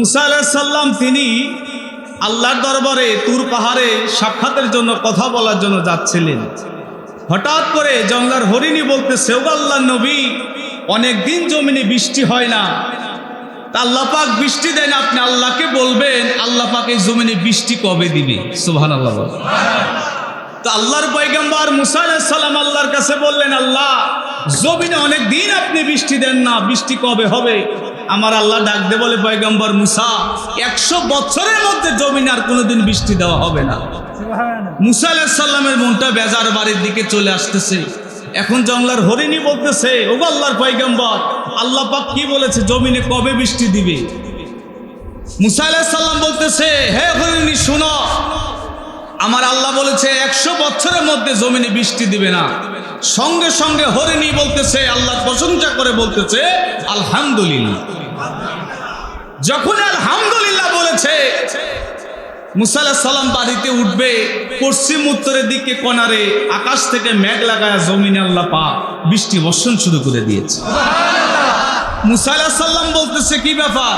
মুসা আলাহিসাল্লাম তিনি আল্লাহর দরবারে তুর পাহাড়ে সাক্ষাতের জন্য, কথা বলার জন্য যাচ্ছিলেন। হঠাৎ করে জঙ্গলার হরিণী বলতে সেও আল্লাহ নবী, অনেক দিন জমিনে বৃষ্টি হয় না। আল্লাহ বৃষ্টি দেন, আপনি আল্লাহকে বলবেন, আল্লাহ পাক এই জমিনে বৃষ্টি কবে দিবে? সুহান আল্লাহ তো আল্লাহর পয়গম্বর মুসা সালাম আল্লাহর কাছে বললেন, আল্লাহ, জমিনে অনেক দিন আপনি বৃষ্টি দেন না, বৃষ্টি কবে হবে? আমার আল্লাহ ডাক দে বলে পয়গম্বর মুসা একশো বছরের মধ্যে জমিনে আর কোনোদিন বৃষ্টি দেওয়া হবে না। মুসা আলাহিসাল্লামের মনটা বেজার বাড়ির দিকে চলে আসতেছে। এখন জংলার হরিণী বলতেছে ও আল্লাহর পয়গম্বর আল্লাহ পাক কি বলেছে? জমিনে কবে বৃষ্টি দিবে? মুসা আলাহিসাল্লাম বলতেছে হে হরিণী শুনো আমার আল্লাহ বলেছে, একশো বছরের মধ্যে জমিনে বৃষ্টি দিবে না। সঙ্গে সঙ্গে হরিণী বলতেছে, আল্লাহ প্রশংসা করে বলতেছে, আলহামদুলিল্লাহ। যখন আলহামদুলিল্লাহ বলেছে মুসাল্লাহ সালাম বাড়িতে উঠবে, পশ্চিম উত্তরের দিকে কোনারে আকাশ থেকে মেঘ লাগায় জমিনে আল্লাহ পা বৃষ্টি বর্ষণ শুরু করে দিয়েছে। মুসা আলাহ সাল্লাম বলতেছে, কি ব্যাপার?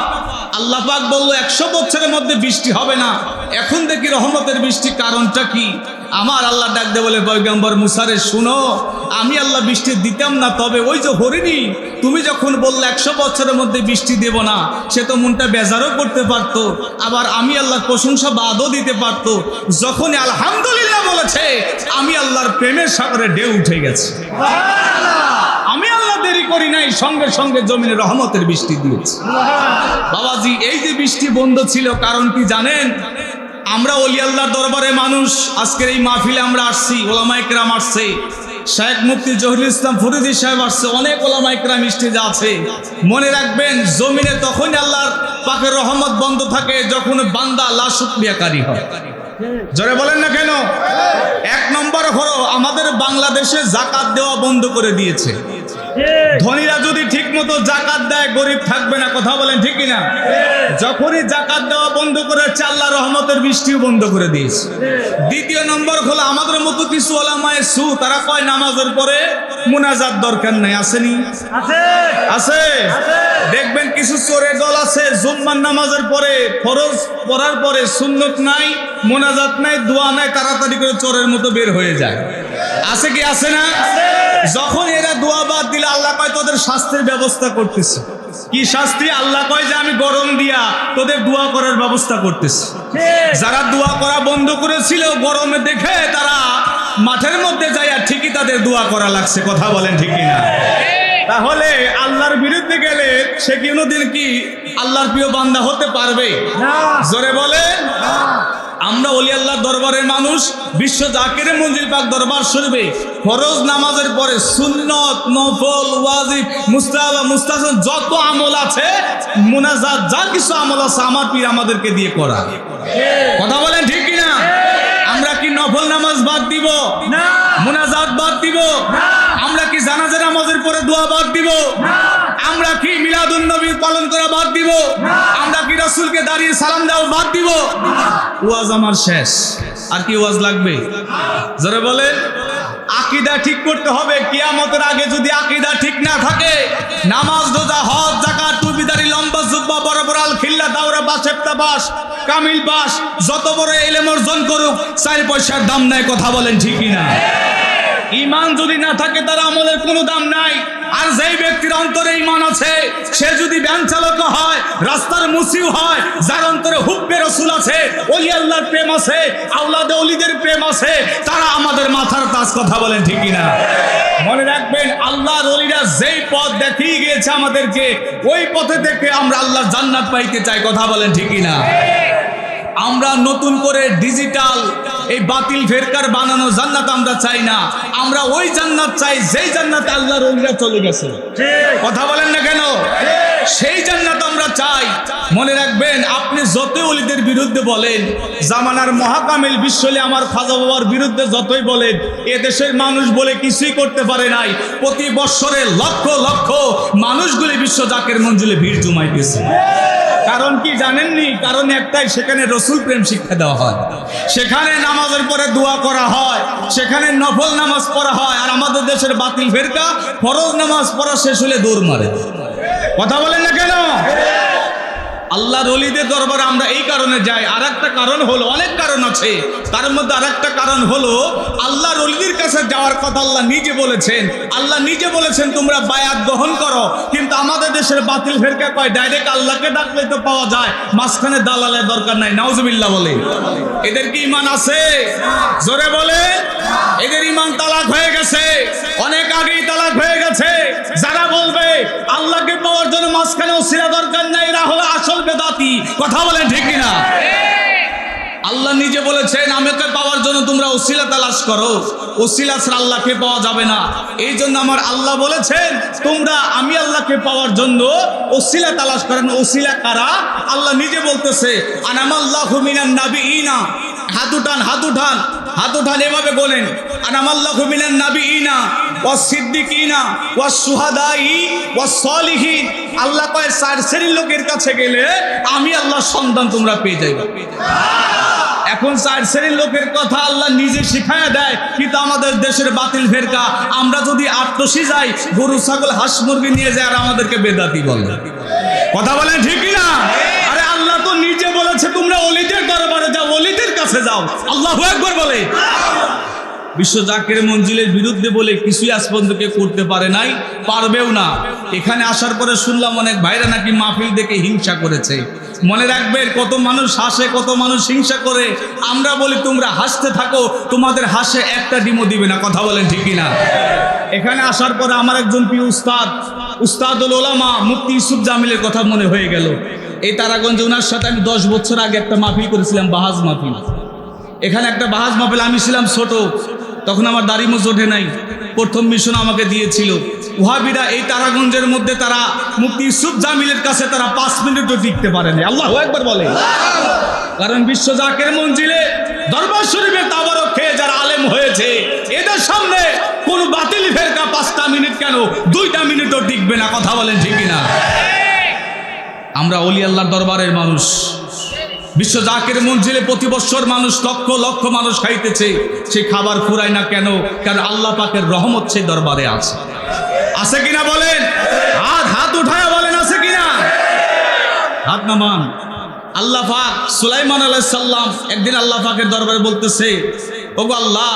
আল্লাহ পাক বলল, একশো বছরের মধ্যে বৃষ্টি হবে না। এখন দেখি রহমতের বৃষ্টি কারণটা কি? আমার আল্লাহ ডাক দে বলে, পয়গম্বর মুসারে, শুনো, আমি আল্লাহ বৃষ্টি দিতাম না, তবে ওই যে হরিণী, তুমি যখন বললে একশো বছরের মধ্যে বৃষ্টি দেব না, সে তো মনটা বেজারও করতে পারতো। আবার আমি আল্লাহর প্রশংসা বাদও দিতে পারতো। যখন আলহামদুলিল্লাহ বলেছে, আমি আল্লাহর প্রেমের সাগরে ঢেউ উঠে গেছে। আমি আল্লাহ দেরি করি নাই, সঙ্গে সঙ্গে জমিনে রহমতের বৃষ্টি দিয়েছি। বাবাজি, এই যে বৃষ্টি বন্ধ ছিল, কারণ কি জানেন? আমরা অলি আল্লাহর দরবারে মানুষ, আজকের এই মাহফিলে আমরা আসছি ওলামাইকরাম আসছে শেখ মুফতি জহিরুল ইসলাম ফরিদি সাহেব আসছে, অনেক ওলামাইকরাম স্টেজে আছে। মনে রাখবেন, জমিনে তখনই আল্লাহর পাকের রহমত বন্ধ থাকে, যখন বান্দা আল্লাহ শুক্রিয়াকারী হয়। জোরে বলেন না কেন? এক নম্বর হলো, আমাদের বাংলাদেশে জাকাত দেওয়া বন্ধ করে দিয়েছে। ধনীরা যদি ঠিক মতো জাকাত দেয় গরিব থাকবে না কথা বলেন ঠিক না যখনই জাকাত দেওয়া বন্ধ করেছে আল্লাহ রহমতের বৃষ্টিও বন্ধ করে দিয়েছে। দ্বিতীয় নম্বর হলো আমাদের মতো কিছু ওলামায় সু তারা কয় নামাজের পরে মুনাজাত দরকার নাই আসেনি? আছে। দেখবেন কিছু চোরের দল আছে জুম্মার নামাজের পরে ফরজ পড়ার পরে সুন্নত নাই মোনাজাত নাই দোয়া নাই তাড়াতাড়ি করে চোরের মতো বের হয়ে যায়। আছে কি আছে না? যখন এরা দোয়া বাদ দিলে আল্লাহ কয় তোদের শাস্তির ব্যবস্থা করতেছে। কি শাস্তি? আল্লাহ কয় যে আমি গরম দিয়া তোদের দোয়া করার ব্যবস্থা করতেছি। যারা দোয়া করা বন্ধ করেছিল গরমে দেখে তারা মাঠের মধ্যে যাইয়া ঠিকই তাদের দোয়া করা লাগছে। কথা বলেন ঠিকই না তাহলে আল্লাহর বিরুদ্ধে গেলে সে কোনোদিন কি আল্লাহর প্রিয় বান্দা হতে পারবে? জোরে বলে আমরা অলি আল্লাহর দরবারের মানুষ বিশ্ব জাকিরে মঞ্জিল পাক দরবার শরীফে ফরজ নামাজের পরে সুন্নত নফল ওয়াজিব মুস্তাবা মুস্তাসন যত আমল আছে মুনাজাত যা কিছু আমল আছে আমার পীর আমাদেরকে দিয়ে করা। কথা বলেন ঠিক কি না আমরা কি নফল নামাজ বাদ দিব? না। মুনাজাত বাদ দিব? আমরা কি জানাজা নামাজের পরে দোয়া বাদ দিব? আমরা কি মিলাদুন নবী পালন করা বাদ দিব? আমরা কি রাসূলকে দাঁড়িয়ে সালাম দেওয়া বাদ দিব? ওয়াজ আমার শেষ। আর কি ওয়াজ লাগবে? যারা বলে। আকিদা ঠিক করতে হবে। কিয়ামতের আগে যদি আকিদা ঠিক না থাকে নামাজ রোজা হজ জাকাত টুপিদারি লম্বা জুব্বা বড় বড় আল খিল্লা দাওরা বাস হেপ্তা বাস কামিল বাস যত বড় এলেম অর্জন করুক চার পয়সার দাম নাই কথা বলেন ঠিকই না ইমান যদি না থাকে, তার আমলের কোনো দাম নাই। আর যেই ব্যক্তির অন্তরে ইমান আছে, সে যদি ব্যান চালক হয়, রাস্তার মুসিও হয়, যার অন্তরে হুব্বে রসুল আছে অলি আল্লাহর প্রেম আছে আল্লাদে অলিদের প্রেম আছে, তারা আমাদের মাথার তাজ কথা বলেন ঠিকই না মনে রাখবেন, আল্লাহর অলিরা যেই পথ দেখিয়ে গিয়েছে আমাদেরকে, ওই পথে থেকে আমরা আল্লাহর জান্নাত পাইতে চাই, কথা বলেন ঠিকই না আমরা নতুন করে ডিজিটাল এই বাতিল ফেরকার বানানো জান্নাত আমরা চাই না। আমরা ওই জান্নাত চাই যেই জান্নাত আল্লাহর অলিরা চলে গেছে। কথা বলেন না কেন? সেই জান্নাত আমরা চাই। মনে রাখবেন আপনি যতই অলিদের বিরুদ্ধে বলেন জামানার মহাকামিল বিশ্বলে আমার খাজা বাবার বিরুদ্ধে যতই বলেন এ দেশের মানুষ বলে কিছুই করতে পারে নাই। প্রতি বৎসরে লক্ষ লক্ষ মানুষগুলি বিশ্ব জাকের মঞ্জুলে ভিড় জমাইতেছে। কারণ কি জানেননি? কারণ একটাই, সেখানে রসুল প্রেম শিক্ষা দেওয়া হয়। সেখানে নামাজের পরে দোয়া করা হয়। সেখানে নফল নামাজ পড়া হয়। আর আমাদের দেশের বাতিল ফেরকা ফরজ নামাজ পড়া শেষ হলে দৌড় মারে। কথা বলেন না কেন? আল্লাহর অলিদের দরবারে আমরা এই কারণে যাই। আর একটা কারণ হলো, অনেক কারণ আছে। তার মধ্যে আর একটা কারণ হলো, আল্লাহর অলিদের কাছে যাওয়ার কথা আল্লাহ নিজে বলেছেন। আল্লাহ নিজে বলেছেন, তোমরা বায়াত গ্রহণ করো। কিন্তু আমাদের দেশের বাতিল ফেরকা কয়, ডাইরেক্ট আল্লাহকে ডাকলে তো পাওয়া যায়। মাঝখানে দালালের দরকার নাই। নাউজুবিল্লাহ বলে। এদের কি ইমান আছে? জোরে বলে। এদের ইমান তালাক হয়ে গেছে। অনেক আগেই তালাক হয়ে গেছে। যারা বলবে, আল্লাহকে পাওয়ার জন্য মাঝখানে ওসিরা দরকার নাই, এরা হলো আসল বেদাতি কথা বলেন ঠিক কিনা? আল্লাহ নিজে বলেছেন, আমাকে পাওয়ার জন্য তোমরা ওসিলা তালাশ করো। ওসিলা ছাড়া আল্লাহকে পাওয়া যাবে না। এই জন্য আমার আল্লাহ বলেছেন, তোমরা, আমি আল্লাহকে পাওয়ার জন্য ওসিলা তালাশ করেন। ওসিলা কারা? আল্লাহ নিজে বলতেছে, আনামাল্লাহু মিনান নাবিঈনা হাত উঠান হাত উঠান হাত উঠান এভাবে বলেন, আনামাল্লাহু মিনান নাবিঈনা ওয়াস সিদ্দিকিনা ওয়াস সুহাদাই ওয়াস সলিহিন আল্লাহ কয়, চার শ্রেণির লোকের কাছে গেলে আমি আল্লাহর সন্তান তোমরা পেয়ে যাইবে। এখন চার শ্রেণির লোকের কথা আল্লাহ নিজে শিখায় দেয়, কিন্তু আমাদের দেশের বাতিল ফেরকা, আমরা যদি আত্মসী যাই, গরু, ছাগল, হাঁস, মুরগি নিয়ে যায় আর আমাদেরকে বেদাতি বলে। কথা বলেন ঠিকই না আরে আল্লাহ তো নিজে বলেছে, তোমরা অলিদের দরবারে যাও, অলিদের কাছে যাও। আল্লাহ একবার বলে। বিশ্ব জাকের মঞ্জিলের বিরুদ্ধে বলে কিছুই আজ পর্যন্ত করতে পারে নাই, পারবেও না। এখানে আসার পরে শুনলাম অনেক ভাইরা নাকি মাহফিল দেখে হিংসা করেছে। মনে রাখবে কত মানুষ হাসে, কত মানুষ হিংসা করে। আমরা বলি, তোমরা হাসতে থাকো, তোমাদের হাসে একটা ডিমও দিবে না। কথা বলেন ঠিকই না এখানে আসার পরে আমার একজন প্রিয় উস্তাদ, উস্তাদুল ওলামা মুক্তি ইসুফ জামিলের কথা মনে হয়ে গেল। এই তারাগঞ্জে ওনার সাথে আমি দশ বছর আগে একটা মাহফিল করেছিলাম, বাহাজ মাহফিল। এখানে একটা বাহাজ মাহফিল, আমি ছিলাম ছোট। তখন আমার দাড়ি মোজ ওঠে নাই। প্রথম মিশন আমাকে দিয়েছিল। ওহাবিরা এই তারাগঞ্জের মধ্যে তারা মুফতি ইউসুফ জামিলের কাছে তারা পাঁচ মিনিটও টিকতে পারেনি। আল্লাহ একবার বলে। কারণ বিশ্ব জাকের মঞ্জিলে দরবার শরীফের তাবারক খেয়ে যারা আলেম হয়েছে, এদের সামনে কোন বাতিল ফেরকা পাঁচটা মিনিট কেন? দুইটা মিনিটও টিকবে না, কথা বলেন ঠিকই না আমরা অলি আল্লাহর দরবারের মানুষ। বিশ্ব জাকের মঞ্জিলে প্রতি বছর মানুষ লক্ষ লক্ষ মানুষ খাইতেছে। সে খাবার ফুরায় না কেন? কারণ আল্লাহ পাকের রহমত সেই দরবারে আছে। আছে কিনা বলেন? হাত হাত উঠায় বলেন, আছে কিনা? হাত নামান। আল্লাহ পাক সুলাইমান আলাইহিস সালাম একদিন আল্লাহ পাকের দরবারে বলতেছে, ওগো আল্লাহ,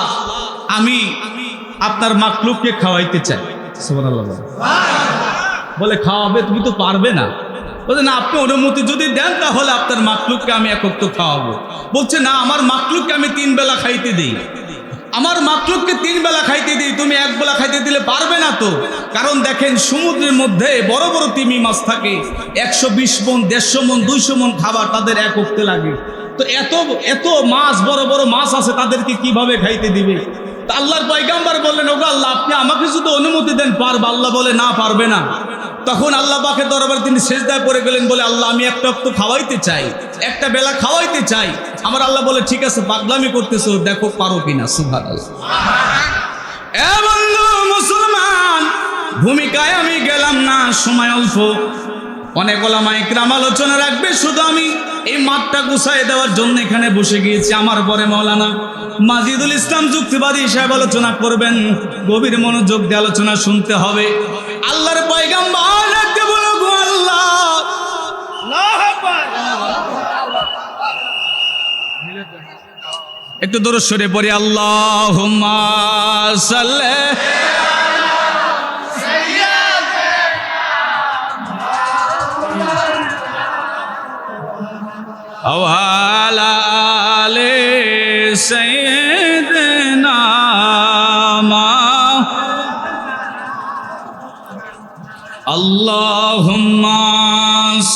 আমি আপনার মাকলুককে খাওয়াইতে চাই। বলে, খাওয়াবে? তুমি তো পারবে না। বলছে, না, আপনি অনুমতি যদি দেন, তাহলে আপনার মাকলুককে আমি একত্র খাওয়াবো। বলছে, না, আমার মাকলুককে আমি তিন বেলা খাইতে দিই। আমার মাকলুককে তিন বেলা খাইতে দিই? তুমি এক বেলা খাইতে দিলে পারবে না তো? কারণ দেখেন, সমুদ্রের মধ্যে বড় বড় তিমি মাছ থাকে। একশো বিশ মন, দেড়শো মন, দুইশো মন খাবার তাদের এক উঠতে লাগে। তো এত এত মাছ, বড় বড় মাছ আছে, তাদেরকে কীভাবে খাইতে দিবে? তা আল্লাহর পয়গাম্বার বললেন, ওগো আল্লাহ, আপনি আমাকে শুধু অনুমতি দেন, পারবা? আল্লাহ বলে, না, পারবে না। তখন আল্লাহ পাকের দরবার তিনি শেষদায় পড়ে গেলেন বলে, আল্লাহ, আমি একটা তো খাওয়াইতে চাই, একটা বেলা খাওয়াইতে চাই। আমার আল্লাহ বলে, ঠিক আছে, পাগলামি করতেছো, দেখো পারো কিনা। সুভাষ মুসলমান, ভূমিকায় আমি গেলাম না, সময় অল্প। অনেক ওলামা ইকরাম আলোচনা রাখবে, শুধু আমি এই মাঠটা গুছাই দেওয়ার জন্য এখানে বসে গিয়েছি। আমার পরে মৌলানা মাজিদুল ইসলাম যুক্তিবাদী সাহেব আলোচনা করবেন, গভীর মনোযোগ দিয়ে আলোচনা শুনতে হবে। আল্লাহর পয়গাম্বার একটু দূর সরে পড়ি আল্লাহ আওয়ালে সৈদ নামা আল্লাহ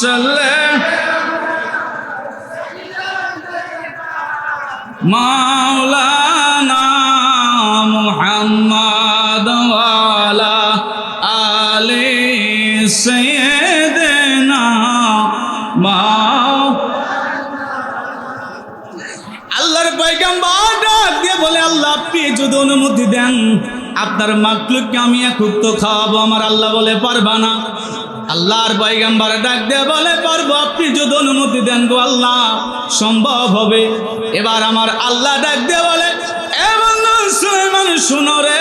সাল্লা মাওলানা মুহাম্মদ ওয়ালা আলে সৈয়দনা মা আল্লাহর পয়গম্বর ডাক দিয়ে বলে, আল্লাহ, আপনি যদি অনুমতি দেন, আপনার মাকলুককে আমি একুক্ত খাওয়াবো। আমার আল্লাহ বলে, পারবা না। আল্লাহর পয়গম্বর ডাক দিয়ে বলে, পারব। আপনি যদি অনুমতি দেন গো আল্লাহ সম্ভব হবে। এবার আমার আল্লাহ ডাক দিয়ে বলে সুলেমান, শুনো রে।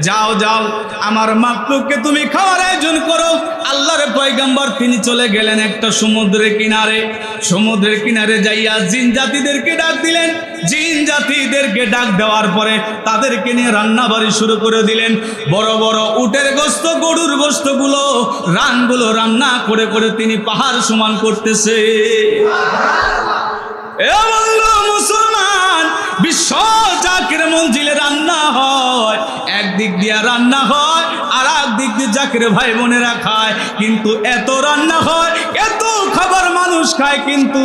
যাও যাও, আমার মাতলুককে তুমি খাওয়ার আয়োজন করো। আল্লাহর পয়গম্বর, তিনি চলে গেলেন একটা সমুদ্রের কিনারে। সমুদ্রের কিনারে যাইয়া জিন জাতিদেরকে ডাক দিলেন। জিন জাতিদেরকে ডাক দেওয়ার পরে তাদেরকে নিয়ে রান্না বাড়ি শুরু করে দিলেন। বড় বড় উটের গোস্ত, গরুর গোস্তগুলো, রানগুলো রান্না করে করে তিনি পাহাড় সমান করতেছে। মুসলমান, বিশ্ব জাকির মঞ্জিলে রান্না হয়, একদিক দিয়ে রান্না হয় আর দিক দিয়ে জাকির ভাই বোনেরা খায়, কিন্তু এত রান্না হয়, এত খাবার মানুষ খায়, কিন্তু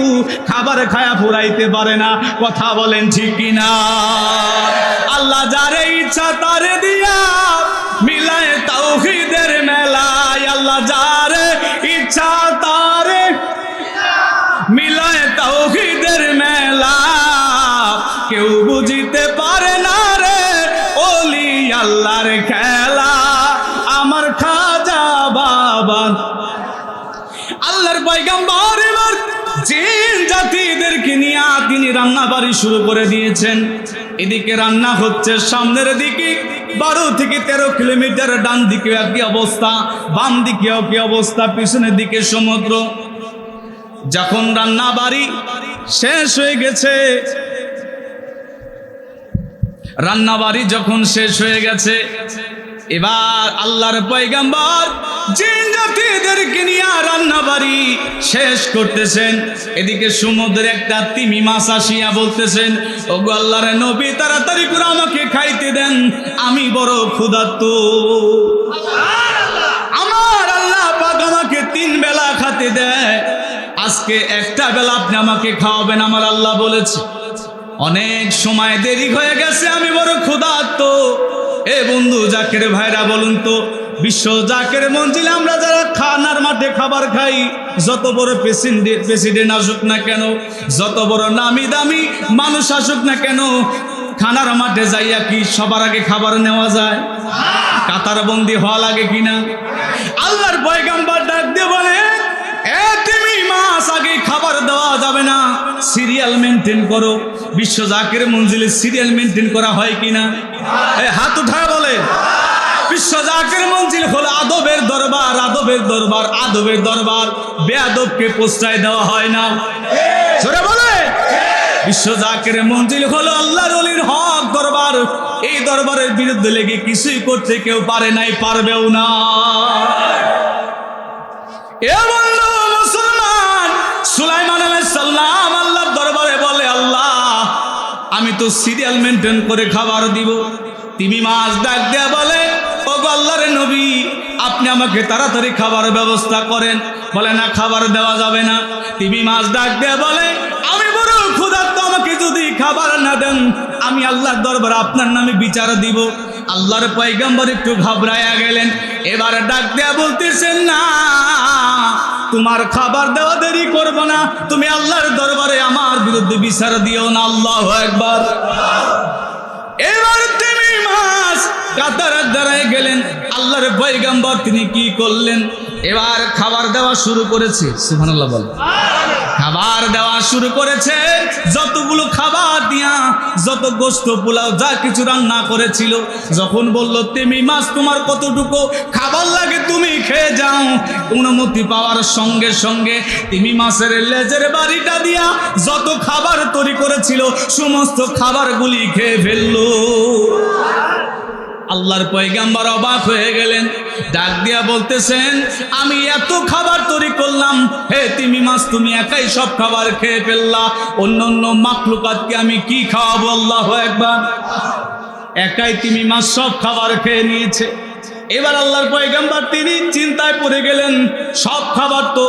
খাবার খায়া ফুরাইতে পারে না। কথা বলেন ঠিক কিনা? আল্লাহ যারে ইচ্ছা তারে দিয়া মিলায় তাওহীদের মেলায়। আল্লাহ যারে ইচ্ছা তারে মিলায় তাওহীদের মেলা কেউ বুঝিতে পারে না রে ওলি আল্লাহর খেলা। বাবা। আল্লাহর পয়গাম্বর এবার জিন জাতিদেরকে নিয়ে তিনি রান্না বাড়ি শুরু করে দিয়েছেন। এদিকে রান্না হচ্ছে, সামনের দিকে বারো থেকে তেরো কিলোমিটার ডান দিকে একই অবস্থা বাম দিকে একই অবস্থা, পিছনের দিকে সমুদ্র। যখন রান্না বাড়ি শেষ হয়ে গেছে রান্না বাড়ি যখন শেষ হয়ে গেছে এবার আল্লাহর পয়গাম্বর জিন জাতিদেরকে নিয়ে রান্না বাড়ি শেষ করতেছেন, এদিকে সমুদ্রে একটা তিমি মাছ আসিয়া বলতেছেন ও আল্লাহর নবী, তাড়াতাড়ি করে আমাকে খাইতে দেন, আমি বড় ক্ষুধার্ত। আমার আল্লাহ পাক আমাকে তিন বেলা খাতে দেয়। আজকে একটা বেলা আপনি আমাকে খাওয়াবেন, আমার আল্লাহ বলেছে। অনেক সময় দেরি হয়ে গেছে, আমি বড় ক্ষুধার্ত। এ বন্ধু জাকের ভাইরা বলুন তো, বিশ্ব জাকের মঞ্জিলে আমরা যারা খানার মাঠে খাবার খাই, যত বড় প্রেসিডেন্ট প্রেসিডেন্ট আসুক না কেন, যত বড় নামি দামি মানুষ আসুক না কেন, খানার মাঠে যাইয়া কি সবার আগে খাবার নেওয়া যায়? কাতার বন্দি হওয়া লাগে কিনা? আল্লাহর পয়গাম্বার ডাক দিয়ে বলে মাস আগে খাবার দেওয়া যাবে না। সিরিয়াল মেনটেন করো। বিশ্ব মঞ্জিলে সিরিয়াল মেনটেন করা হয় হাত উঠায় বলে বিশ্ব মঞ্জিল হলো আদবের দরবার আদবের দরবার আদবের দরবার। বেয়াদবকে প্রশ্রয় দেওয়া হয় না। সরে বলে বিশ্ব মঞ্জিল হক দরবার। এই দরবারের বিরুদ্ধে লেগে কিছুই করতে কেউ পারে নাই, পারবেও না। আলাইসাল্লাম আল্লাহর দরবারে বলে, আল্লাহ, আমি তো সিরিয়াল মেনটেন করে খাবার দিব। তিমি মাছ ডাক দেয়া বলে ও গো নবী, আপনি আমাকে তাড়াতাড়ি খাবার ব্যবস্থা করেন। বলে, না, খাবার দেওয়া যাবে না। তিমি মাছ ডাক দেয়া বলে, আমি বড় ক্ষুধার্ত, আমাকে যদি খাবার না দেন, আমি আল্লাহর দরবার আপনার নামে বিচার দিব। আল্লাহর পয়গম্বর একটু ঘাবড়ায়া গেলেন। এবার ডাক দেয়া বলতেছেন, না তোমার খাবার দেওয়া দেরি করব না। তুমি আল্লাহর দরবারে আমার বিরুদ্ধে বিচার দিও না। আল্লাহ একবার এবার তুমি মাস কাতার দ্বারায় গেলেন। আল্লাহর পৈগাম্বর তিনি কি করলেন? এবার খাবার দেওয়া শুরু করেছে, সুবহানাল্লাহ বল। খাবার দেওয়া শুরু করেছে, যতগুলো খাবার দিয়া, যত গোস্ত, পোলাও, যা কিছু রান্না করেছিল, যখন বলল, তেমি মাছ তোমার কতটুকু? খাবার লাগে তুমি খেয়ে যাও। অনুমতি পাওয়ার সঙ্গে সঙ্গে তিমি মাছের লেজের বাড়িটা দিয়া যত খাবার তৈরি করেছিল, সমস্ত খাবারগুলি খেয়ে ফেলল। আল্লাহর পয়গাম্বার অবাক হয়ে গেলেন। ডাক দিয়া বলতেছেন, আমি এত খাবার তৈরি করলাম। হে তিমি মাছ, তুমি একাই সব খাবার খেয়ে ফেললা। অন্য অন্য মাকলুকাতকে আমি কি খাওয়াবো? আল্লাহ একবার একাই তিমি মাছ সব খাবার খেয়ে নিয়েছে। এবার আল্লাহর পয়গাম্বার তিনি চিন্তায় পড়ে গেলেন, সব খাবার তো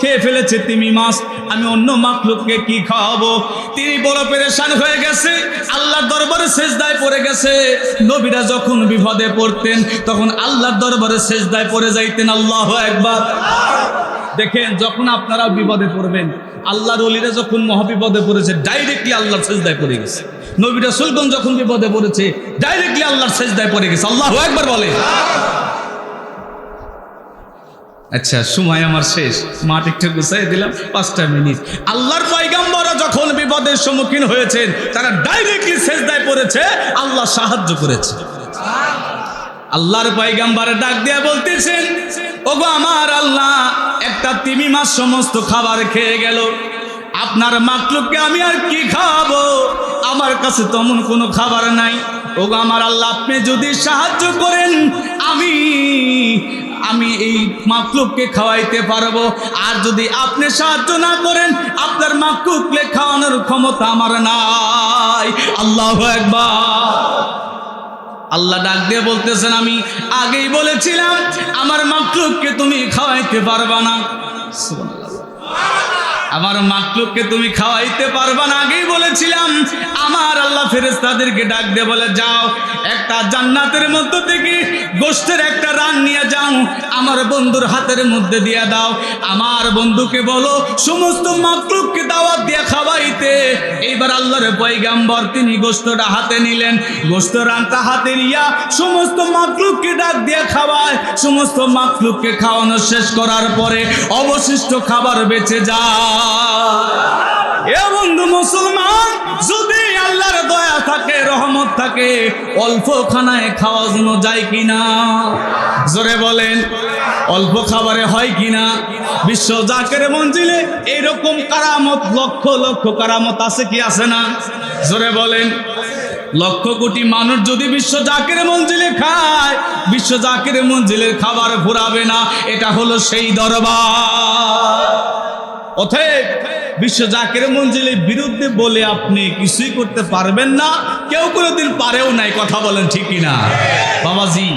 খেয়ে ফেলেছে তিমি মাছ, আমি অন্য মাখলুককে কি খাওয়াবো? তিনি বড় পেরেশান হয়ে গেছে, আল্লাহর দরবারে সেজদায় পড়ে গেছে। নবীরা যখন বিপদে পড়তেন, তখন আল্লাহর দরবারে সেজদায় পড়ে যাইতেন, আল্লাহ একবার দেখেন, যখন আপনারা বিপদে পড়বেন, আল্লাহর অলিরা যখন মহাবিপদে পড়েছে ডাইরেক্টলি আল্লাহর সেজদায় পড়ে গেছে। নবীরা সুলগন যখন বিপদে পড়েছে ডাইরেক্টলি আল্লাহর সেজদায় পড়ে গেছে। আল্লাহ একবার বলে। আচ্ছা সময় আমার শেষ। মাঠ একটু গুছাই দিলাম, পাঁচটা মিনিট। আল্লাহর পয়গাম্বরা যখন বিপদের সম্মুখীন হয়েছেন, তারা ডাইরেক্টলি সেজদায় পড়েছে, আল্লাহ সাহায্য করেছে। আল্লাহর পয়গাম্বারে ডাক দিয়ে বলতেছেন, ওগো আমার আল্লাহ, একটা তিমি মাছ সমস্ত খাবার খেয়ে গেল। আপনার মাকলুককে আমি আর কি খাওয়াবো আমার কাছে তেমন কোনো খাবার নাই। ও আমার আল্লাহ, আপনি যদি সাহায্য করেন, আমি আমি এই মাকলুককে খাওয়াইতে পারব। আর যদি আপনি সাহায্য না করেন, আপনার মাকলুককে খাওয়ানোর ক্ষমতা আমার নাই। আল্লাহ একবার আল্লাহ ডাক দিয়ে বলতেছেন, আমি আগেই বলেছিলাম, আমার মাকলুককে তুমি খাওয়াইতে পারবা না। আমার মাকলুককে তুমি খাওয়াইতে পারবা না, আগেই বলেছিলাম। আমার আল্লাহ ফেরেস্তাদেরকে ডাক দিয়ে বলে, যাও, একটা জান্নাতের মধ্য থেকে গোষ্ঠের একটা রান নিয়ে যাও, আমার বন্ধুর হাতের মধ্যে দিয়ে দাও। আমার বন্ধুকে বলো, সমস্ত মাতলুককে দাওয়াত দিয়ে খাওয়াইতে। এইবার আল্লাহর পয়গাম্বর তিনি গোস্তটা হাতে নিলেন। গোস্ত রানটা হাতে নিয়া সমস্ত মাকলুককে ডাক দিয়ে খাওয়ায়। সমস্ত মাকলুককে খাওয়ানো শেষ করার পরে অবশিষ্ট খাবার বেঁচে যায়। এ বন্ধু মুসলমান, যদি আল্লাহর দয়া থাকে, রহমত থাকে অল্প খানায় খাওয়া জন্য যায় কিনা? জোরে বলেন, অল্প খাবারে হয় কিনা? বিশ্ব জাকের মঞ্জিলে এইরকম কারামত, লক্ষ লক্ষ কারামত আছে কি আছে না? জোরে বলেন। লক্ষ কোটি মানুষ যদি বিশ্ব জাকের মঞ্জিলে খায়, বিশ্ব জাকের মঞ্জিলের খাবার ফুরাবে না। এটা হলো সেই দরবার। অতএব বিশ্ব জাকের মঞ্জিলের বিরুদ্ধে বলে আপনি কিছুই করতে পারবেন না। কেউ কোনোদিন পারেও নাই, কথা বলেন ঠিকই না বাবাজি